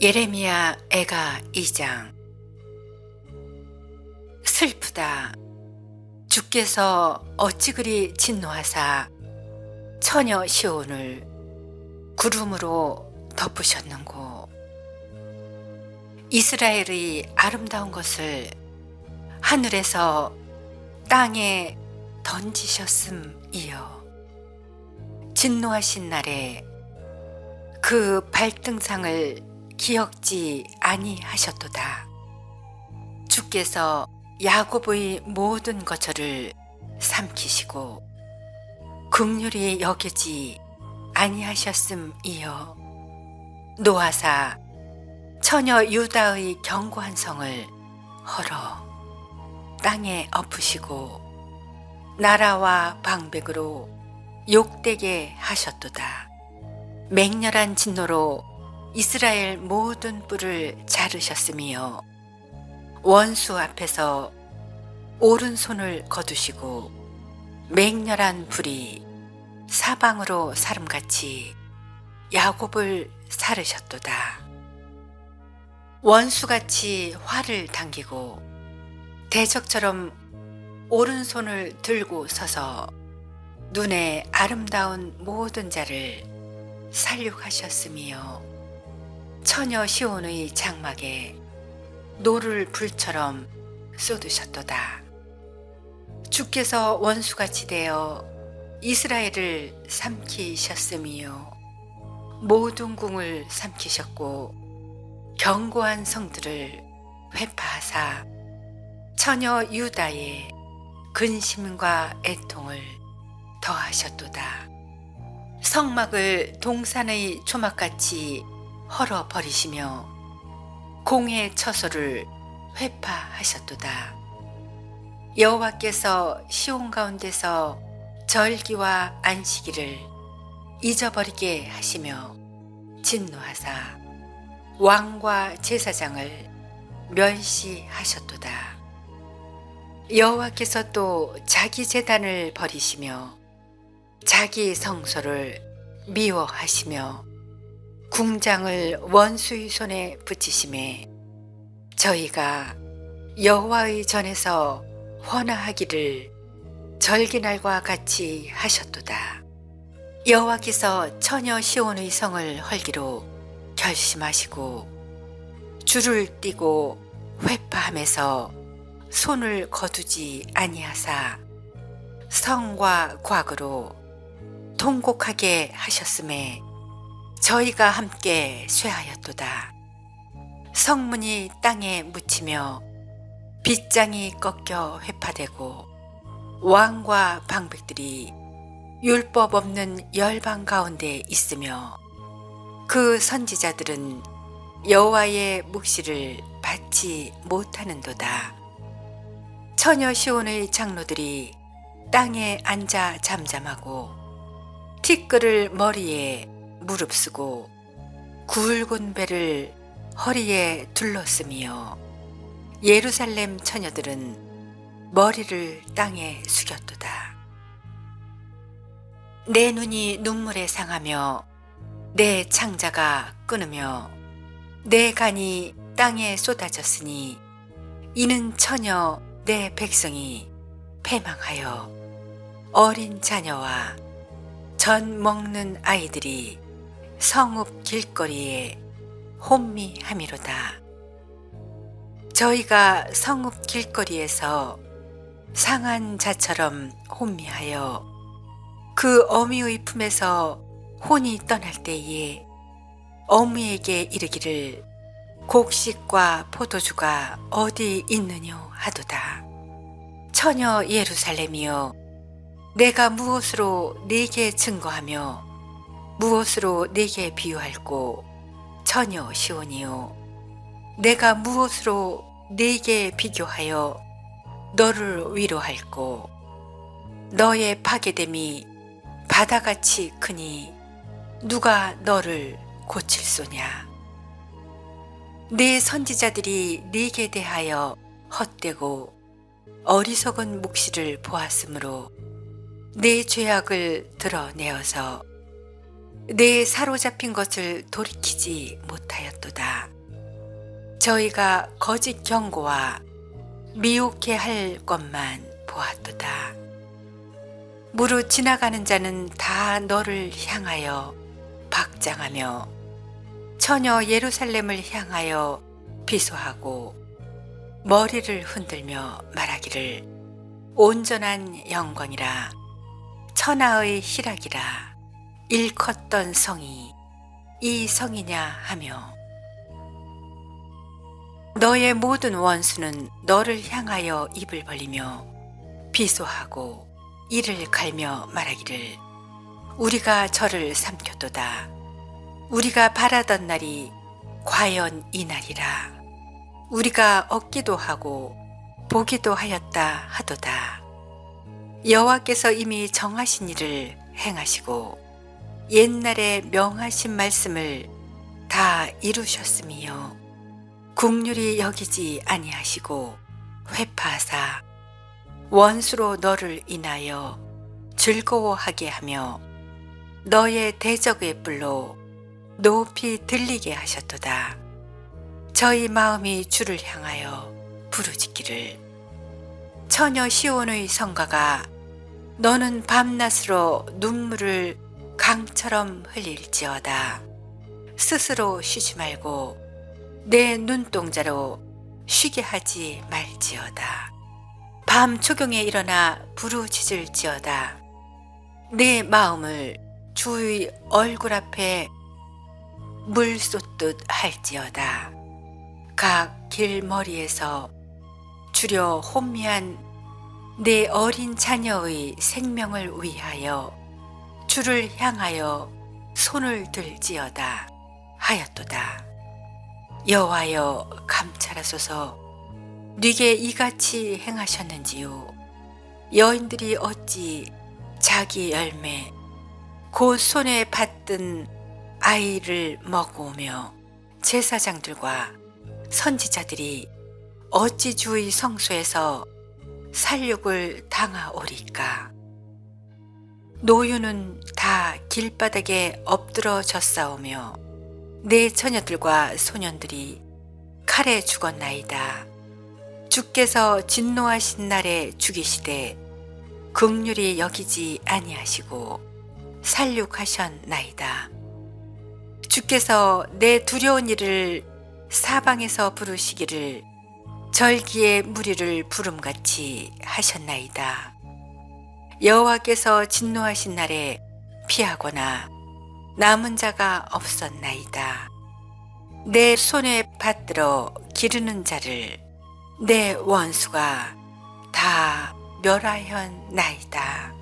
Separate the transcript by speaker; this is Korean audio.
Speaker 1: 예레미야 애가 2장. 슬프다. 주께서 어찌 그리 진노하사 처녀 시온을 구름으로 덮으셨는고. 이스라엘의 아름다운 것을 하늘에서 땅에 던지셨음이여. 진노하신 날에 그 발등상을 기억지 아니하셨도다. 주께서 야곱의 모든 거처를 삼키시고 극률이 여기지 아니하셨음이여 노아사 처녀 유다의 견고한 성을 헐어 땅에 엎으시고 나라와 방백으로 욕되게 하셨도다. 맹렬한 진노로 이스라엘 모든 뿔을 자르셨으며 원수 앞에서 오른손을 거두시고 맹렬한 불이 사방으로 사름같이 야곱을 사르셨도다. 원수같이 활을 당기고 대적처럼 오른손을 들고 서서 눈에 아름다운 모든 자를 살육하셨으며 처녀 시온의 장막에 노를 불처럼 쏟으셨도다. 주께서 원수같이 되어 이스라엘을 삼키셨음이요. 모든 궁을 삼키셨고 견고한 성들을 회파하사 처녀 유다의 근심과 애통을 더하셨도다. 성막을 동산의 초막같이 헐어 버리시며 공의 처소를 회파하셨도다. 여호와께서 시온 가운데서 절기와 안식일을 잊어버리게 하시며 진노하사 왕과 제사장을 멸시하셨도다. 여호와께서 또 자기 재단을 버리시며 자기 성소를 미워하시며 궁장을 원수의 손에 붙이심에 저희가 여호와의 전에서 헌화하기를 절기날과 같이 하셨도다. 여호와께서 처녀 시온의 성을 헐기로 결심하시고 줄을 띠고 회파함에서 손을 거두지 아니하사 성과 과거로 통곡하게 하셨음에 저희가 함께 쇠하였도다. 성문이 땅에 묻히며 빗장이 꺾여 회파되고 왕과 방백들이 율법 없는 열방 가운데 있으며 그 선지자들은 여호와의 묵시를 받지 못하는도다. 처녀 시온의 장로들이 땅에 앉아 잠잠하고 티끌을 머리에 무릅쓰고 굵은 배를 허리에 둘렀으며 예루살렘 처녀들은 머리를 땅에 숙였도다. 내 눈이 눈물에 상하며 내 창자가 끊으며 내 간이 땅에 쏟아졌으니 이는 처녀 내 백성이 패망하여 어린 자녀와 전 먹는 아이들이 성읍 길거리에 혼미함이로다. 저희가 성읍 길거리에서 상한 자처럼 혼미하여 그 어미의 품에서 혼이 떠날 때에 어미에게 이르기를 곡식과 포도주가 어디 있느뇨 하도다. 처녀 예루살렘이여 내가 무엇으로 네게 증거하며 무엇으로 네게 비유할꼬? 처녀 시온이요. 내가 무엇으로 네게 비교하여 너를 위로할꼬? 너의 파괴됨이 바다같이 크니 누가 너를 고칠소냐? 내 선지자들이 네게 대하여 헛되고 어리석은 묵시를 보았으므로 내 죄악을 드러내어서 내 사로잡힌 것을 돌이키지 못하였도다. 저희가 거짓 경고와 미혹해 할 것만 보았도다. 무릇 지나가는 자는 다 너를 향하여 박장하며 처녀 예루살렘을 향하여 비소하고 머리를 흔들며 말하기를 온전한 영광이라 천하의 희락이라 일컸던 성이 이 성이냐 하며 너의 모든 원수는 너를 향하여 입을 벌리며 비소하고 이를 갈며 말하기를 우리가 저를 삼켰도다. 우리가 바라던 날이 과연 이 날이라. 우리가 얻기도 하고 보기도 하였다 하도다. 여호와께서 이미 정하신 일을 행하시고 옛날에 명하신 말씀을 다 이루셨음이요. 국률이 여기지 아니하시고 회파하사 원수로 너를 인하여 즐거워하게 하며 너의 대적의 뿔로 높이 들리게 하셨도다. 저희 마음이 주를 향하여 부르짖기를 처녀 시온의 성가가 너는 밤낮으로 눈물을 강처럼 흘릴지어다. 스스로 쉬지 말고 내 눈동자로 쉬게 하지 말지어다. 밤 초경에 일어나 부르짖을지어다. 내 마음을 주의 얼굴 앞에 물 쏟듯 할지어다. 각 길머리에서 주려 혼미한 내 어린 자녀의 생명을 위하여 주를 향하여 손을 들지어다 하였도다. 여호와여 감찰하소서. 네게 이같이 행하셨는지요? 여인들이 어찌 자기 열매 곧 손에 받든 아이를 먹어오며 제사장들과 선지자들이 어찌 주의 성소에서 살육을 당하오리까 노유는 다 길바닥에 엎드러 졌사오며 내 처녀들과 소년들이 칼에 죽었나이다. 주께서 진노하신 날에 죽이시되 극률이 여기지 아니하시고 살육하셨나이다. 주께서 내 두려운 일을 사방에서 부르시기를 절기의 무리를 부름같이 하셨나이다. 여호와께서 진노하신 날에 피하거나 남은 자가 없었나이다. 내 손에 받들어 기르는 자를 내 원수가 다 멸하였나이다.